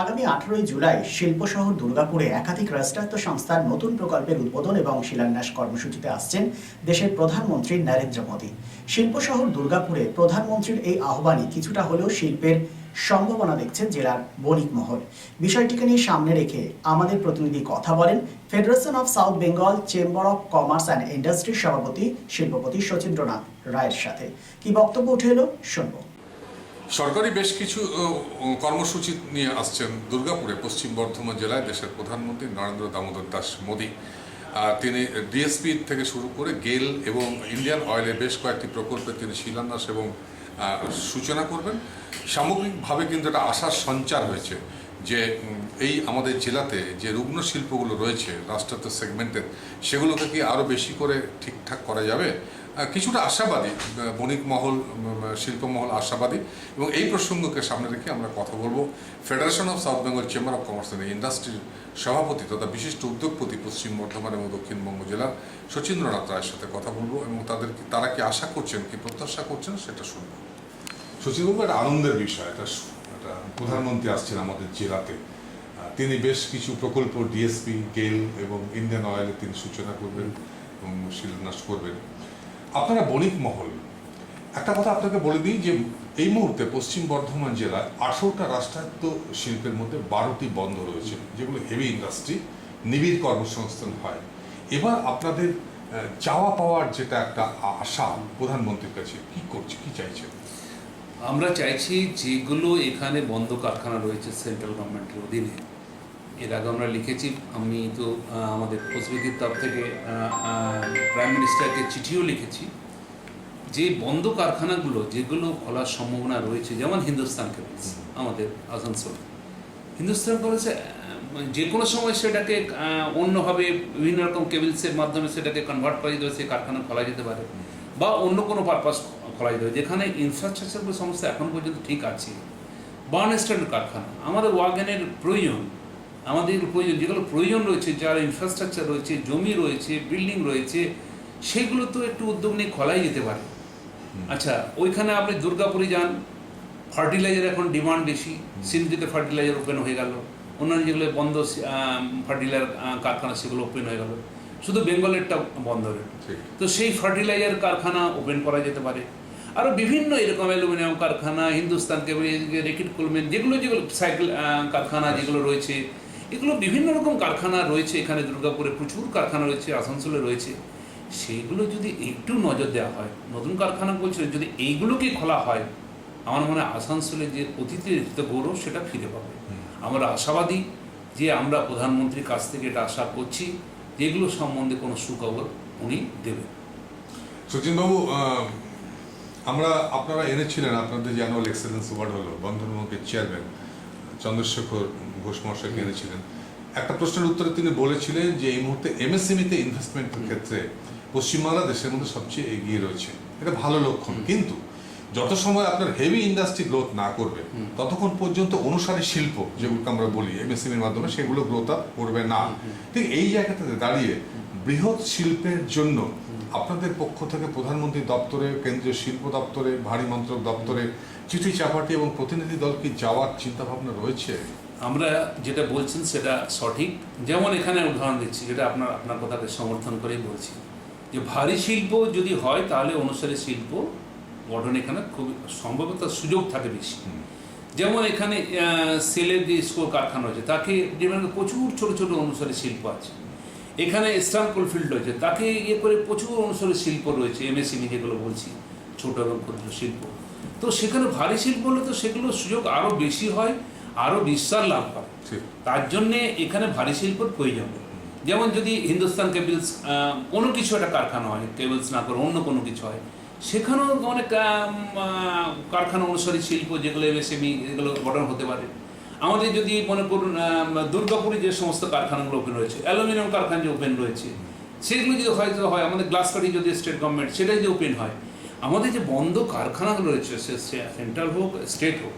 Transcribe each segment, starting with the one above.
আগামী আঠারোই জুলাই শিল্প শহর দুর্গাপুরে একাধিক রাষ্ট্রায়ত্ত সংস্থার নতুন প্রকল্পের উদ্বোধন এবং শিলান্যাস কর্মসূচিতে আসছেন দেশের প্রধানমন্ত্রী নরেন্দ্র মোদী। শিল্প শহর দুর্গাপুরে প্রধানমন্ত্রীর এই আহ্বানই কিছুটা হলেও শিল্পের সম্ভাবনা দেখছেন জেলার বণিক মহল। বিষয়টিকে নিয়ে সামনে রেখে আমাদের প্রতিনিধি কথা বলেন Federation of South Bengal Chamber of Commerce and ইন্ডাস্ট্রির সভাপতি, শিল্পপতি শচীন্দ্রনাথ রায়ের সাথে। কি বক্তব্য উঠে এলো? শুনব। সরকারি বেশ কিছু কর্মসূচি নিয়ে আসছেন দুর্গাপুরে, পশ্চিম বর্ধমান জেলায় দেশের প্রধানমন্ত্রী নরেন্দ্র দামোদর দাস মোদী। তিনি ডিএসপি থেকে শুরু করে গেল এবং ইন্ডিয়ান অয়েলে বেশ কয়েকটি প্রকল্পে তিনি শিলান্যাস এবং সূচনা করবেন। সামগ্রিকভাবে কিন্তু একটা আশার সঞ্চার হয়েছে যে এই আমাদের জেলাতে যে রুগ্ন শিল্পগুলো রয়েছে, রাষ্ট্রায়ত্ত সেগমেন্টের, সেগুলোকে কি আরও বেশি করে ঠিকঠাক করা যাবে? কিছুটা আশাবাদী বণিক মহল উম, শিল্প মহল আশাবাদী। এবং এই প্রসঙ্গকে সামনে রেখে আমরা কথা বলব Federation of South Bengal Chamber of Commerce and ইন্ডাস্ট্রির সভাপতি তথা বিশিষ্ট উদ্যোগপতি পশ্চিম বর্ধমান এবং দক্ষিণবঙ্গ জেলার শচীন্দ্রনাথ রায়ের সাথে কথা বলব এবং তাদের তারা কি আশা করছেন কি প্রত্যাশা করছেন সেটা শুনব। সচিবাবু একটা আনন্দের বিষয় এটা একটা প্রধানমন্ত্রী আসছেন আমাদের জেলাতে। তিনি বেশ কিছু প্রকল্প ডিএসপি গেল এবং ইন্ডিয়ান অয়েলে তিনি সূচনা করবেন এবং শিলান্যাস করবেন। আপনারা বণিক মহল। একটা কথা আপনাকে বলে দিই যে, এই মুহূর্তে পশ্চিম বর্ধমান জেলায় আঠারোটা রাষ্ট্রায়ত্ত শিল্পের মধ্যে বারোটি বন্ধ রয়েছে, যেগুলো হেভি ইন্ডাস্ট্রি নিবিড় কর্মসংস্থান হয়। এবার আপনাদের চাওয়া পাওয়ার যেটা একটা আশা প্রধানমন্ত্রীর কাছে, কি করছে, কি চাইছেন? আমরা চাইছি যেগুলো এখানে বন্ধ কারখানা রয়েছে, সেন্ট্রাল গভর্নমেন্টের অধীনে এর আগে আমরা লিখেছি আমি তো আমাদের কোচবিহার তরফ থেকে প্রাইম মিনিস্টারকে চিঠিও লিখেছি যে বন্ধ কারখানাগুলো যেগুলো খোলার সম্ভাবনা রয়েছে যেমন হিন্দুস্তান কেবলস আমাদের আসানসোল। হিন্দুস্তান কলেজে যে কোনো সময় সেটাকে অন্যভাবে বিভিন্ন রকম কেবিলসের মাধ্যমে সেটাকে কনভার্ট করা যেতে পারে সেই কারখানা খোলা যেতে পারে বা অন্য কোনো পারপাস খোলা যেতে পারে যেখানে ইনফ্রাস্ট্রাকচারগুলো সমস্যা এখন পর্যন্ত ঠিক আছে। বার্ন স্ট্যান্ড কারখানা আমাদের ওয়াগনের প্রয়োজন আমাদের প্রয়োজন যেগুলো প্রয়োজন রয়েছে যার ইনফ্রাস্ট্রাকচার রয়েছে জমি রয়েছে বিল্ডিং রয়েছে সেগুলো তো একটু উদ্যোগ নিয়ে খোলাই যেতে পারে। আচ্ছা ওইখানে আপনি দুর্গাপুরে যান ফার্টিলাইজার এখন ডিমান্ড বেশি সিন্ধিতে ফার্টিলাইজার ওপেন হয়ে গেল অন্যান্য যেগুলো বন্ধ ফার্টিলাইজার কারখানা সেগুলো ওপেন হয়ে গেল। শুধু বেঙ্গলেরটা বন্ধ হয়ে তো সেই ফার্টিলাইজার কারখানা ওপেন করা যেতে পারে। আরও বিভিন্ন এরকম অ্যালুমিনিয়াম কারখানা হিন্দুস্তান কেবল রেকিট কুলমেন যেগুলো যেগুলো সাইকেল কারখানা যেগুলো রয়েছে এগুলো বিভিন্ন রকম কারখানা রয়েছে এখানে দুর্গাপুরে প্রচুর কারখানা রয়েছে আসানসোলে রয়েছে। সেইগুলো যদি একটু নজর দেওয়া হয় নতুন কারখানা বলছে যদি এইগুলোকে খোলা হয় আমার মনে হয় আসানসোলে যে অতীতের যে গৌরব সেটা ফিরে পাবে। আমরা আশাবাদী যে আমরা প্রধানমন্ত্রীর কাছ থেকে এটা আশা করছি যে এগুলো সম্বন্ধে কোনো সুখবর উনি দেবেন। সচিনবাবু আমরা আপনারা এনেছিলেন আপনাদের যে অ্যানুয়াল এক্সেলেন্স অ্যাওয়ার্ড হলো বন্ধনমুখের চেয়ারম্যান চন্দ্রশেখর ঘোষ মহাশয়কে এনেছিলেন একটা প্রশ্নের উত্তরে তিনি বলেছিলেন যে এই মুহূর্তে এমএসএমইতে ইনভেস্টমেন্টের ক্ষেত্রে পশ্চিমবাংলা দেশের মধ্যে সবচেয়ে এগিয়ে রয়েছে। এটা ভালো লক্ষণ। কিন্তু যত সময় আপনার হেভি ইন্ডাস্ট্রি গ্রোথ না করবে ততক্ষণ পর্যন্ত অনুসারী শিল্প যেগুলোকে আমরা বলি এমএসএমইর মাধ্যমে সেগুলো গ্রোথ আপ করবে না। ঠিক এই জায়গাটাতে দাঁড়িয়ে বৃহৎ শিল্পের জন্য আপনাদের পক্ষ থেকে প্রধানমন্ত্রী দপ্তরে কেন্দ্রীয় শিল্প দপ্তরে ভারী মন্ত্রক দপ্তরে চিঠি চাপাটি এবং প্রতিনিধি দল কি যাওয়ার চিন্তা ভাবনা রয়েছে? আমরা যেটা বলছেন সেটা সঠিক। যেমন এখানে উদাহরণ দিচ্ছি যেটা আপনার আপনার কথাকে সমর্থন করেই বলছি। যে ভারী শিল্প যদি হয় তাহলে অনুসারী শিল্প গঠন এখানে খুব সম্ভবত সুযোগ থাকে বেশি। যেমন এখানে সেলের যে স্কোর কারখানা রয়েছে তাকে যেমন প্রচুর ছোট ছোট অনুসারী শিল্প আছে। এখানে স্টার কোলফিল্ড রয়েছে তাকে ইয়ে করে প্রচুর অনুসারী শিল্প রয়েছে এমএসএমই যেগুলো বলছি। ছোট এবং ক্ষুদ্র শিল্প। তো সেখানে ভারী শিল্প হলে তো সেগুলো সুযোগ আরও বেশি হয় আরও বিস্তার লাভ ঠিক। তার জন্যে এখানে ভারী শিল্পর প্রয়োজন। যেমন যদি হিন্দুস্তান কেবলস কোনো কিছু একটা কারখানা হয় কেবলস না করে অন্য কোনো কিছু হয় সেখানেও অনেক কারখানা অনুসারী শিল্প যেগুলো এমএসএমই এগুলো গঠন হতে পারে। আমাদের যদি মনে করুন দুর্গাপুরে যে সমস্ত কারখানাগুলো ওপেন রয়েছে অ্যালুমিনিয়াম কারখানা যে ওপেন রয়েছে সেগুলো যদি হয়তো হয় আমাদের গ্লাস কাটি যদি স্টেট গভর্নমেন্ট সেটাই যদি ওপেন হয় আমাদের যে বন্ধ কারখানাগুলো রয়েছে, সে সেন্ট্রাল হোক, স্টেট হোক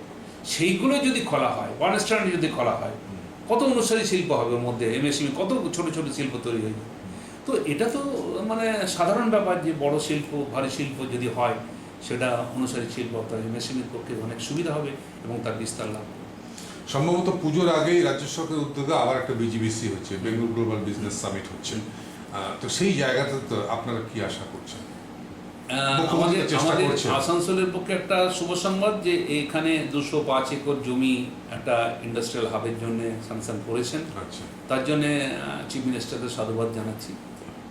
সেইগুলো যদি খোলা হয়, ওয়ান স্ট্যান্ড যদি খোলা হয়, কত অনুসারী শিল্প হবে ওর মধ্যে? এমএসএমই কত ছোট ছোট শিল্প তৈরি হয়ে তো এটা তো মানে সাধারণ ব্যাপার যে বড় শিল্প, ভারী শিল্প যদি হয়, সেটা অনুসারী শিল্প, অর্থাৎ এমএসএমইর পক্ষে অনেক সুবিধা হবে এবং তার বিস্তার লাভ সম্ভবত পুজোর আগেই রাজ্য সরকারের উদ্যোগে আবার একটা বিজিবিসি হচ্ছে, বেঙ্গল গ্লোবাল বিজনেস সামিট হচ্ছে। তো সেই জায়গাতে তো আপনারা কি আশা করছেন? আমাদের আমাদের আসানসোলের পক্ষে একটা শুভ সংবাদ যে এখানে দুশো পাঁচ একর জমি একটা ইন্ডাস্ট্রিয়াল হাবের জন্য স্যাংশন করেছেন। আচ্ছা। তার জন্যে চিফ মিনিস্টারকে সাধুবাদ জানাচ্ছি।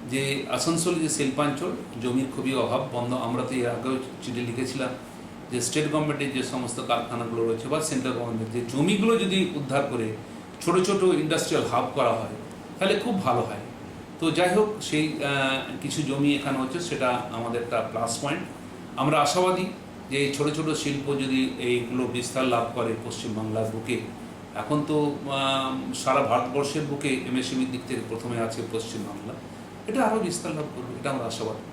যে আসানসোল যে শিল্পাঞ্চল জমির খুবই অভাব বন্ধ আমরা তো এর আগেও চিঠি লিখেছিলাম যে স্টেট গভর্নমেন্টের যে সমস্ত কারখানাগুলো রয়েছে বা সেন্ট্রাল গভর্নমেন্টের যে জমিগুলো যদি উদ্ধার করে ছোট ছোট ইন্ডাস্ট্রিয়াল হাব করা হয় তাহলে খুব ভালো হয়। তো যাই হোক, সেই কিছু জমি এখানে হচ্ছে, সেটা আমাদের একটা প্লাস পয়েন্ট আমরা আশাবাদী যে এই ছোটো ছোটো শিল্প যদি এইগুলো বিস্তার লাভ করে পশ্চিমবাংলার বুকে, এখন তো সারা ভারতবর্ষের বুকে এমএসএমইর দিক থেকে প্রথমে আছে পশ্চিমবাংলা। এটা আরও বিস্তার লাভ করবে, এটা আমরা আশাবাদী।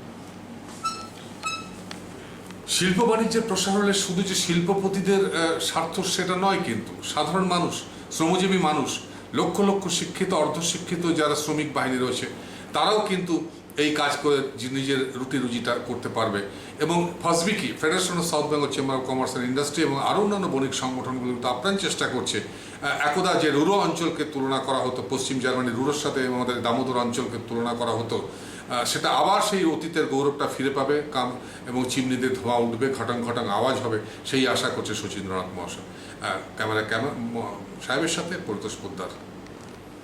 শিল্প বাণিজ্যের প্রসার হলে শুধু যে শিল্পপতিদের স্বার্থ সেটা নয় কিন্তু, সাধারণ মানুষ, শ্রমজীবী মানুষ লক্ষ লক্ষ শিক্ষিত অর্ধশিক্ষিত যারা শ্রমিক বাহিনী রয়েছে তারাও কিন্তু এই কাজ করে নিজের রুটি রুজিটা করতে পারবে। এবং ফসবিকি Federation of South Bengal Chamber of Commerce and Industry এবং আরও অন্যান্য বণিক সংগঠনগুলো কিন্তু আপ্রাণ চেষ্টা করছে। একদা যে রুরো অঞ্চলকে তুলনা করা হতো, পশ্চিম জার্মানির রুরোর সাথে আমাদের দামোদর অঞ্চলকে তুলনা করা হতো সেটা আবার সেই অতীতের গৌরবটা ফিরে পাবে, কাম এবং চিমনিতে ধোঁয়া উঠবে, ঘটং ঘটং আওয়াজ হবে, সেই আশা করছে সচিন্দ্রনাথ মহাশয়। ক্যামেরা ক্যামেরা সাহেবের সাথে পরিতোষ পোদ্দার।